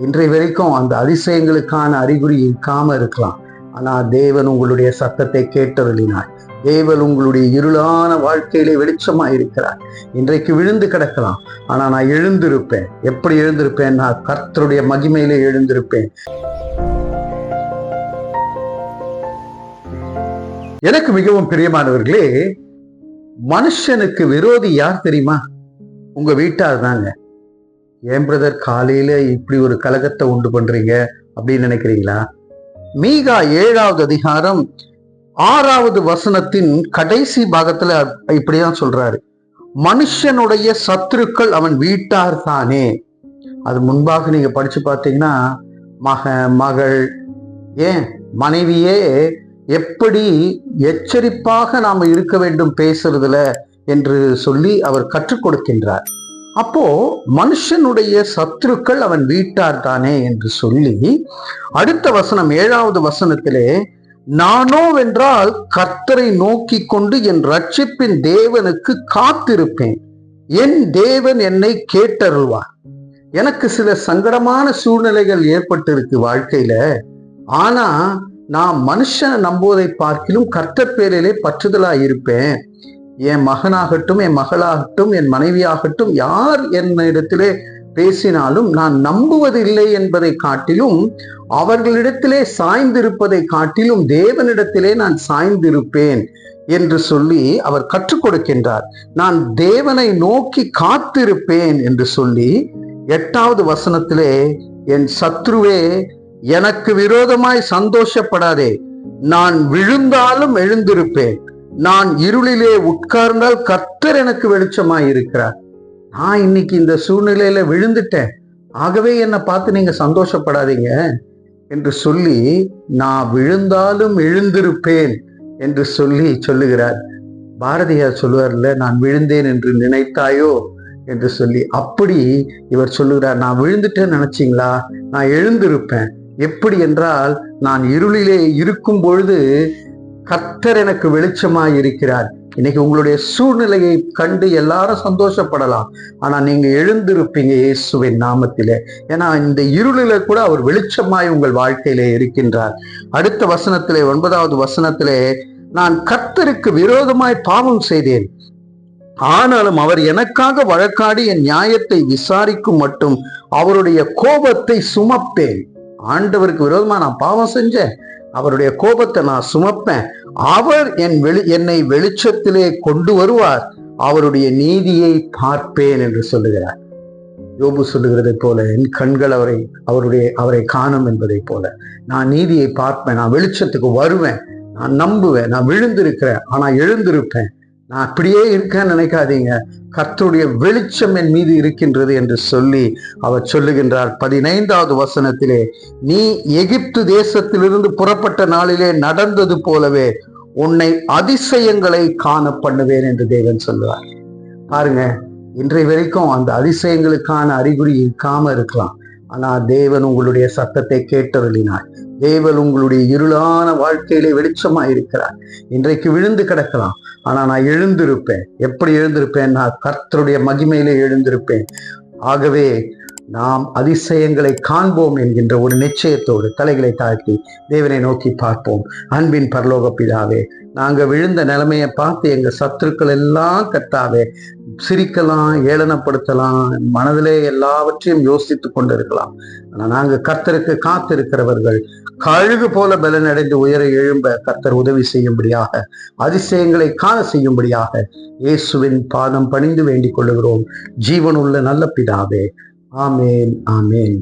இன்றைய வரைக்கும் அந்த அதிசயங்களுக்கான அறிகுறி இருக்காம இருக்கலாம். ஆனா தேவன் உங்களுடைய சத்தத்தை கேட்டருளினார். தேவன் உங்களுடைய இருளான வாழ்க்கையிலே வெளிச்சமா இருக்கிறார். இன்றைக்கு விழுந்து கிடக்கலாம். ஆனா நான் எழுந்திருப்பேன். எப்படி எழுந்திருப்பேன்? நான் கர்த்தருடைய மகிமையிலே எழுந்திருப்பேன். எனக்கு மிகவும் பிரியமானவர்களே மனுஷனுக்கு விரோதி யார் தெரியுமா? உங்க வீட்டார் தாங்க. ஏன் பிரதர் காலையில இப்படி ஒரு கலகத்தை உண்டு பண்றீங்க அப்படின்னு நினைக்கிறீங்களா? மீகா ஏழாவது அதிகாரம் ஆறாவது வசனத்தின் கடைசி பாகத்துல இப்படிதான் சொல்றாரு. மனுஷனுடைய சத்துருக்கள் அவன் வீட்டார் தானே. அது முன்பாக நீங்க படிச்சு பார்த்தீங்கன்னா மக மகள் ஏன் மனைவியே எப்படி எச்சரிப்பாக நாம இருக்க வேண்டும் பேசுறதுல என்று சொல்லி அவர் கற்றுக் கொடுக்கின்றார். அப்போ மனுஷனுடைய சத்துருக்கள் அவன் வீட்டார் தானே என்று சொல்லி அடுத்த வசனம் ஏழாவது வசனத்திலே நானோ வென்றால் கர்த்தரை நோக்கி கொண்டு என் ரட்சிப்பின் தேவனுக்கு காத்திருப்பேன். என் தேவன் என்னை கேட்டருள்வார். எனக்கு சில சங்கடமான சூழ்நிலைகள் ஏற்பட்டிருக்கு வாழ்க்கையில. ஆனா நான் மனுஷனை நம்புவதை பார்க்கிலும் கர்த்தர் பேரிலே பற்றுதலா இருப்பேன். என் மகனாகட்டும் என் மகளாகட்டும் என் மனைவியாகட்டும் யார் என்னிடத்திலே பேசினாலும் நான் நம்புவதில்லை என்பதை காட்டிலும் அவர்களிடத்திலே சாய்ந்திருப்பதை காட்டிலும் தேவனிடத்திலே நான் சாய்ந்திருப்பேன் என்று சொல்லி அவர் கற்றுக் கொடுக்கின்றார். நான் தேவனை நோக்கி காத்திருப்பேன் என்று சொல்லி எட்டாவது வசனத்திலே என் சத்ருவே எனக்கு விரோதமாய் சந்தோஷப்படாதே. நான் விழுந்தாலும் எழுந்திருப்பேன். நான் இருளிலே உட்கார்ந்தால் கர்த்தர் எனக்கு வெளிச்சமாய் இருக்கிறார் நான் இன்னைக்கு இந்த சூழ்நிலையில விழுந்துட்டேன். ஆகவே என்னை பார்த்து நீங்க சந்தோஷப்படாதீங்க என்று சொல்லி நான் விழுந்தாலும் எழுந்திருப்பேன் என்று சொல்லி சொல்லுகிறார். பாரதியார் சொல்லுவார்ல நான் விழுந்தேன் என்று நினைத்தாயோ? என்று சொல்லி அப்படி இவர் சொல்லுகிறார் நான் விழுந்துட்டேன்னு நினைச்சீங்களா? நான் எழுந்திருப்பேன். எப்படி என்றால் நான் இருளிலே இருக்கும் பொழுது கர்த்தர் எனக்கு வெளிச்சமாய் இருக்கிறார் இன்னைக்கு உங்களுடைய சூழ்நிலையை கண்டு எல்லாரும் சந்தோஷப்படலாம். ஆனா நீங்க எழுந்திருப்பீங்க இயேசுவின் நாமத்திலே. ஏன்னா இந்த இருளில கூட அவர் வெளிச்சமாய் உங்கள் வாழ்க்கையிலே இருக்கின்றார். அடுத்த வசனத்திலே ஒன்பதாவது வசனத்திலே நான் கர்த்தருக்கு விரோதமாய் பாவம் செய்தேன். ஆனாலும் அவர் எனக்காக வழக்காடி என் நியாயத்தை விசாரிக்கும் மட்டும் அவருடைய கோபத்தை சுமப்பேன். ஆண்டவருக்கு விரோதமா நான் பாவம் செஞ்சேன்? அவருடைய கோபத்தை நான் சுமப்பேன். அவர் என் வெளி என்னை வெளிச்சத்திலே கொண்டு வருவார். அவருடைய நீதியை பார்ப்பேன் என்று சொல்லுகிறார். யோபு சொல்லுகிறதை போல என் கண்கள் அவரை அவருடைய அவரை காணும் என்பதை போல. நான் நீதியை பார்ப்பேன். நான் வெளிச்சத்துக்கு வருவேன். நான் நம்புவேன். நான் விழுந்திருக்கிறேன். ஆனா எழுந்திருப்பேன். நான் அப்படியே இருக்கேன்னு நினைக்காதீங்க. கர்த்தருடைய வெளிச்சம் என் மீது இருக்கின்றது என்று சொல்லி அவர் சொல்லுகின்றார். பதினைந்தாவது வசனத்திலே நீ எகிப்து தேசத்திலிருந்து புறப்பட்ட நாளிலே நடந்தது போலவே உன்னை அதிசயங்களை காண பண்ணுவேன் என்று தேவன் சொல்லுவார். பாருங்க இன்றைய வரைக்கும் அந்த அதிசயங்களுக்கான அறிகுறி இருக்காம இருக்கலாம். ஆனா தேவன் உங்களுடைய சத்தத்தை கேட்டருளினார். தேவன் உங்களுடைய இருளான வாழ்க்கையிலே வெளிச்சமா இருக்கிறார் இன்றைக்கு விழுந்து கிடக்கலாம். ஆனா நான் எழுந்திருப்பேன். எப்படி எழுந்திருப்பேன்? நான் கர்த்தருடைய மகிமையிலே எழுந்திருப்பேன். ஆகவே நாம் அதிசயங்களை காண்போம் என்கின்ற ஒரு நிச்சயத்தோடு தலைகளை தாழ்த்தி தேவனை நோக்கி பார்ப்போம். அன்பின் பரலோக பிதாவே நாங்க விழுந்த நிலைமையை பார்த்து எங்க சத்துருக்கள் எல்லாம் கத்தாவே சிரிக்கலாம் ஏளனப்படுத்தலாம். மனதிலே எல்லாவற்றையும் யோசித்து கொண்டிருக்கலாம். ஆனா நாங்க கர்த்தருக்கு காத்திருக்கிறவர்கள். கழுகு போல பலனடைந்து உயர எழும்ப கர்த்தர் உதவி செய்யும்படியாக அதிசயங்களை காண செய்யும்படியாக இயேசுவின் பாதம் பணிந்து வேண்டிக் கொள்ளுகிறோம். ஜீவனுள்ள நல்ல பிதாவே. ஆமேன் ஆமேன்.